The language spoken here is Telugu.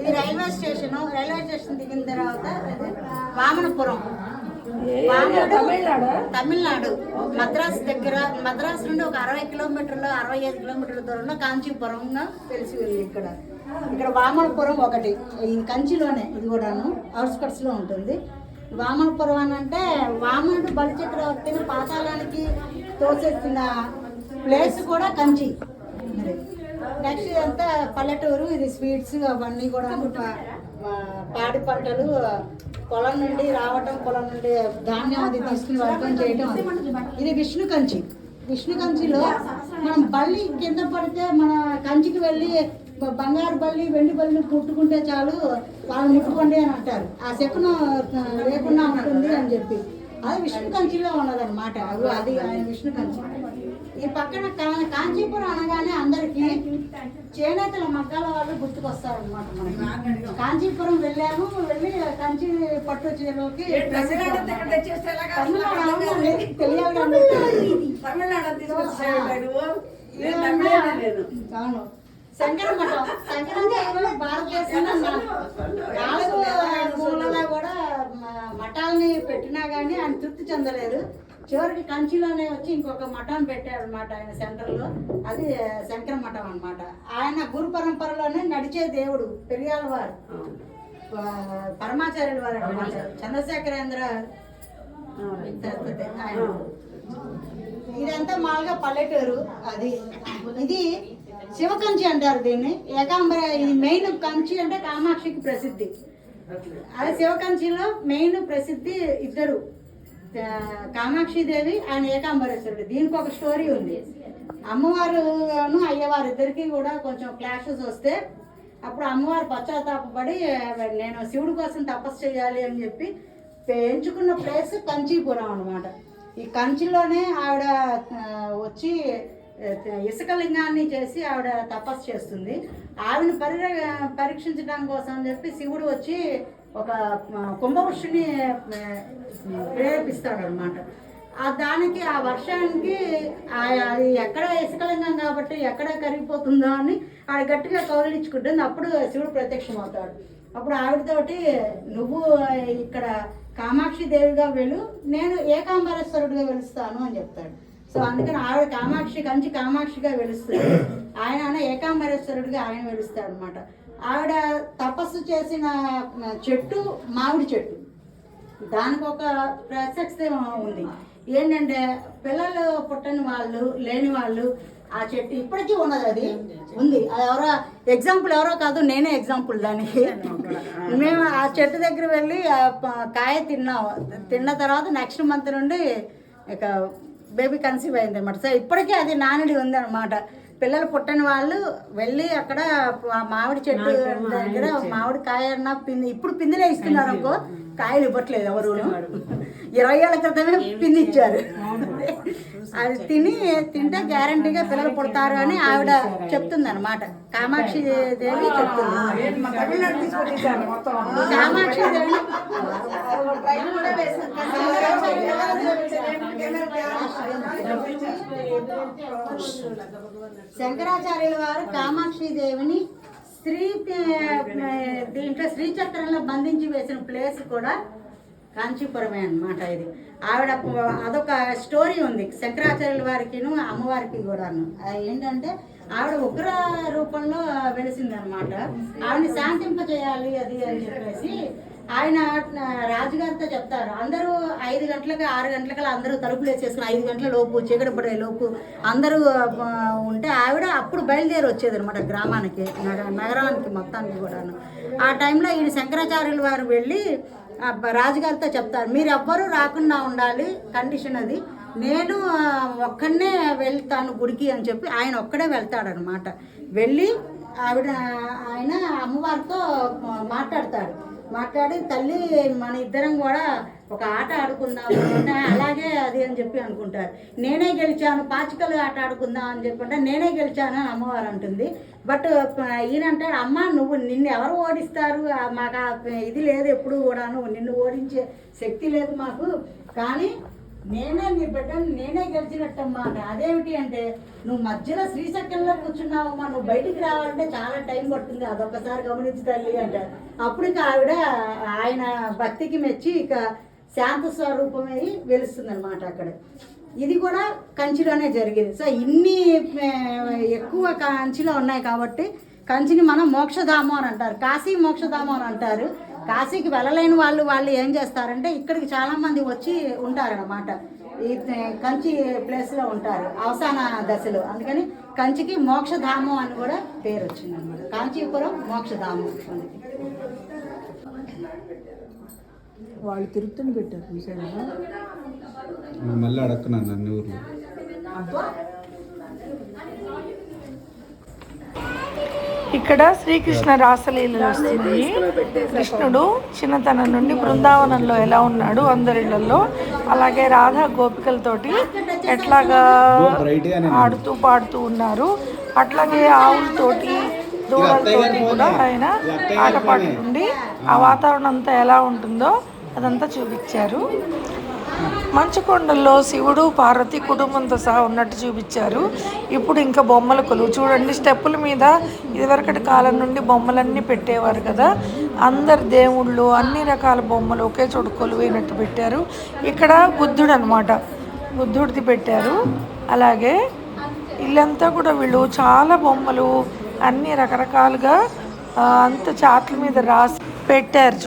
ఇది రైల్వే స్టేషన్ రైల్వే స్టేషన్ దిగిన తర్వాత వామనపురం. వామనుడు తమిళనాడు? మద్రాసు దగ్గర మద్రాసు నుండి ఒక అరవై కిలోమీటర్లు అరవై ఐదు కిలోమీటర్ల దూరంలో కాంచీపురంగా తెలిసి ఉంది ఇక్కడ. ఇక్కడ వామనపురం ఒకటి. ఇది కంచిలోనే ఇది కూడాను అవుట్స్కట్స్లో ఉంటుంది. వామనపురం అని అంటే వామనుడు బలి చక్రవర్తిని పాతాళానికి తోసేసిన ప్లేస్ కూడా కంచి. మరి నెక్స్ట్ ఇదంతా పల్లెటూరు ఇది స్వీట్స్ అవన్నీ కూడా పాడి పంటలు పొలం నుండి రావటం పొలం నుండి ధాన్యం అది తీసుకుని వర్గం చేయటం ఇది విష్ణు కంచి విష్ణు కంచిలో మనం బల్లి కింద పడితే మన కంచికి వెళ్ళి బంగారు బల్లి వెండి బల్లి పుట్టుకుంటే చాలు వాళ్ళు ముట్టుకోండి అని అంటారు. ఆ శకునం లేకుండా ఉంటుంది అని చెప్పి. అది విష్ణు కంచిలో ఉన్నదన్నమాట. అది అది ఆయన విష్ణు కంచి ఈ పక్కన కాంచీపురం అనగానే అందరికి చేనేతల మగ్గాల వాళ్ళు గుర్తుకొస్తారు అనమాట మనకి కాంచీపురం వెళ్ళాము వెళ్ళి కంచి పట్టు చీరలోకి శంకర భారతదేశంలో నాలుగు మూలలో కూడా మఠాలని పెట్టినా కానీ ఆయన తృప్తి చెందలేదు. చివరికి కంచిలోనే వచ్చి ఇంకొక మఠం పెట్టాడు అనమాట ఆయన సెంటర్లో. అది శంకర మఠం అన్నమాట. ఆయన గురు పరంపరలోనే నడిచే దేవుడు పెరియాల వారు. ఆ, పరమాచార్యుల వారు అన్నమాట. చంద్రశేఖరేంద్ర ఆయన. ఇదంతా మామూలుగా పల్లెటూరు అది. ఇది శివకంచి అంటారు దీన్ని. ఏకాంబర ఇది మెయిన్ కంచి అంటే కామాక్షికి ప్రసిద్ధి. అదే శివకంచిలో మెయిన్ ప్రసిద్ధి ఇద్దరు. కామాక్షిదేవి ఆయన ఏకాంబరేశ్వరుడు. దీనికి ఒక స్టోరీ ఉంది. అమ్మవారును అయ్యవారు ఇద్దరికి కూడా కొంచెం క్లాషెస్ వస్తే అప్పుడు అమ్మవారు పశ్చాత్తాపడి నేను శివుడి కోసం తపస్సు చేయాలి అని చెప్పి ఎంచుకున్న ప్లేస్ కంచీపురం అనమాట ఈ కంచిలోనే ఆవిడ వచ్చి ఇసుకలింగాన్ని ఇసుక లింగాన్ని చేసి ఆవిడ తపస్సు చేస్తుంది. ఆవిడని పరి పరీక్షించడం కోసం అని చెప్పి శివుడు వచ్చి ఒక ఆ, ప్రేరేపిస్తాడనమాట ఆ దానికి ఆ వర్షానికి ఆ- అది ఎక్కడ ఇసుకలింగం కాబట్టి ఎక్కడ కరిగిపోతుందో అని ఆడ గట్టిగా కౌలించుకుంటుంది అప్పుడు శివుడు ప్రత్యక్షం అవుతాడు అప్పుడు ఆవిడతోటి నువ్వు ఇక్కడ కామాక్షి దేవిగా వెళ్ళు నేను ఏకాంబరేశ్వరుడిగా వెలుస్తాను అని చెప్తాడు. సో అందుకని ఆవిడ కామాక్షి కంచి కామాక్షిగా వెలుస్తుంది. ఆయన ఏకాంబరేశ్వరుడిగా ఆయన వెలుస్తాడు అనమాట ఆవిడ తపస్సు చేసిన చెట్టు మామిడి చెట్టు. దానికి ఒక ప్రసక్తి ఉంది. ఏంటంటే పిల్లలు పుట్టని వాళ్ళు లేని వాళ్ళు ఆ చెట్టు ఇప్పటికీ ఉన్నది అది. ఉంది. అది ఎవరో ఎగ్జాంపుల్ ఎవరో కాదు నేనే ఎగ్జాంపుల్ దానికి. మేము ఆ చెట్టు దగ్గర వెళ్ళి కాయ తిన్నాం. తిన్న తర్వాత నెక్స్ట్ మంత్ నుండి ఇక బేబీ కన్సీవ్ అయింది అనమాట సో ఇప్పటికీ అది నానుడి ఉంది అనమాట పిల్లలు పుట్టని వాళ్ళు వెళ్ళి అక్కడ మామిడి చెట్టు దగ్గర మామిడి కాయ అన్న పిండి ఇప్పుడు పిందిలే ఇస్తున్నారు అనుకో కాయలు ఇవ్వట్లేదు ఎవరు ఇరవై ఏళ్ళ క్రితమే పిండి ఇచ్చారు అది తిని తింటే గ్యారంటీగా పిల్లలు పుడతారు అని ఆవిడ చెప్తుంది అనమాట కామాక్షి దేవి చెప్తుంది కామాక్షి దేవి శంకరాచార్యుల వారు కామాక్షి దేవిని స్త్రీ దీంట్లో శ్రీచక్రంలో బంధించి వేసిన ప్లేస్ కూడా కాంచీపురమే అనమాట ఇది. ఆవిడ అదొక స్టోరీ ఉంది శంకరాచార్యుల వారికిను అమ్మవారికి కూడాను. ఏంటంటే ఆవిడ ఉగ్ర రూపంలో వెలిసింది అనమాట ఆవిడని శాంతింప చేయాలి అది అని చెప్పేసి ఆయన అంతా చెప్తారు. అందరూ ఐదు గంటలకు ఆరు గంటలకు అందరూ తలుపులు వేసేసుకుని ఐదు గంటల లోపు చీకటి పడే లోపు అందరూ ఉంటే ఆవిడ అప్పుడు బయలుదేరి వచ్చేది అనమాట గ్రామానికి నగరానికి మొత్తానికి కూడాను. ఆ టైంలో ఈయన శంకరాచార్యుల వారు వెళ్ళి రాజుగారితో చెప్తారు మీరు ఎవ్వరూ రాకుండా ఉండాలి కండిషన్ అది. నేను ఒక్కడనే వెళ్తాను గుడికి అని చెప్పి ఆయన ఒక్కడే వెళ్తాడనమాట వెళ్ళి ఆవిడ ఆయన అమ్మవారితో మాట్లాడతాడు. మాట్లాడి తల్లి మన ఇద్దరం కూడా ఒక ఆట ఆడుకుందాం అంటే అలాగే అది అని చెప్పి అనుకుంటారు. నేనే గెలిచాను పాచికలు ఆట ఆడుకుందాం అని చెప్పంటే నేనే గెలిచాను అని అమ్మవారు అంటుంది. బట్ ఈయనంటాడు అమ్మ నువ్వు నిన్ను ఎవరు ఓడిస్తారు? మాకు ఇది లేదు ఎప్పుడు కూడాను నిన్ను ఓడించే శక్తి లేదు మాకు. కానీ నేనే నీ బిడ్డని నేనే గెలిచినట్టమ్మా. అదేమిటి అంటే నువ్వు మధ్యలో శ్రీశక్తిలో కూర్చున్నావమ్మా. నువ్వు బయటికి రావాలంటే చాలా టైం పడుతుంది. అదొకసారి గమనించి తల్లి అంటారు అప్పుడు ఇక ఆవిడ ఆయన భక్తికి మెచ్చి ఇక శాంత స్వరూపమై వెలుస్తుంది అనమాట అక్కడ. ఇది కూడా కంచిలోనే జరిగింది. సో ఇన్ని ఎక్కువ కంచిలో ఉన్నాయి కాబట్టి కంచిని మనం మోక్షధామం అని అంటారు. కాశీ మోక్షధామం అని అంటారు. కాశీకి వెళ్ళలేని వాళ్ళు వాళ్ళు ఏం చేస్తారంటే ఇక్కడికి చాలా మంది వచ్చి ఉంటారన్నమాట. ఈ కంచి ప్లేస్లో ఉంటారు. అవసాన దశలో. అందుకని కంచికి మోక్షధామం అని కూడా పేరు వచ్చింది అనమాట కాంచీపురం మోక్షధామం వాళ్ళు తిరుగుతుని పెట్టారు చూసారా మళ్ళీ అడక్కున్నాను నన్ను ఊర్లో. ఇక్కడ శ్రీకృష్ణ రాసలీలలు వస్తుంది కృష్ణుడు చిన్నతనం నుండి బృందావనంలో ఎలా ఉన్నాడు అందరిళ్ళలో అలాగే రాధా గోపికలతోటి ఎట్లాగా ఆడుతూ పాడుతూ ఉన్నారు. అట్లాగే ఆవులతోటి దూడలతోటి కూడా ఆయన ఆటపాటి ఉండి ఆ వాతావరణం అంతా ఎలా ఉంటుందో అదంతా చూపించారు. మంచుకొండల్లో శివుడు పార్వతి కుటుంబంతో సహా ఉన్నట్టు చూపించారు. ఇప్పుడు ఇంకా బొమ్మల కొలువు. చూడండి స్టెప్పుల మీద ఇదివరకటి కాలం నుండి బొమ్మలన్నీ పెట్టేవారు కదా. అందరు దేవుళ్ళు అన్ని రకాల బొమ్మలు ఒకే చోట కొలువైనట్టు పెట్టారు. ఇక్కడ బుద్ధుడు అనమాట బుద్ధుడిది పెట్టారు. అలాగే ఇల్లంతా కూడా వీళ్ళు చాలా బొమ్మలు అన్ని రకరకాలుగా అంత చాట్ల మీద రాసి పెట్టారు.